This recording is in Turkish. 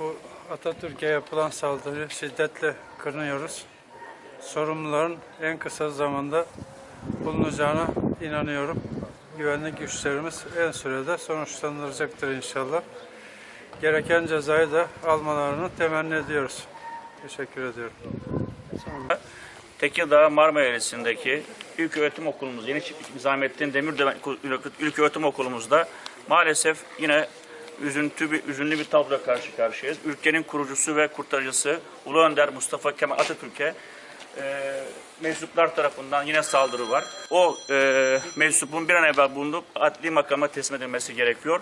Bu Atatürk'e yapılan saldırıyı şiddetle kınıyoruz. Sorumluların en kısa zamanda bulunacağına inanıyorum. Güvenlik güçlerimiz en sürede sonuçlandıracaktır inşallah. Gereken cezayı da almalarını temenni ediyoruz. Teşekkür ediyorum. Tekirdağ Marmara Eğrisi'ndeki İlk Öğretim Okulumuz, Yeni Nizamettin Demirören İlk Öğretim Okulumuzda maalesef yine üzüntü bir, üzünlü bir tabloya karşı karşıyayız. Ülkenin kurucusu ve kurtarıcısı Ulu Önder Mustafa Kemal Atatürk'e e, mensuplar tarafından yine saldırı var. O e, mensupun bir an evvel bulunup adli makama teslim edilmesi gerekiyor.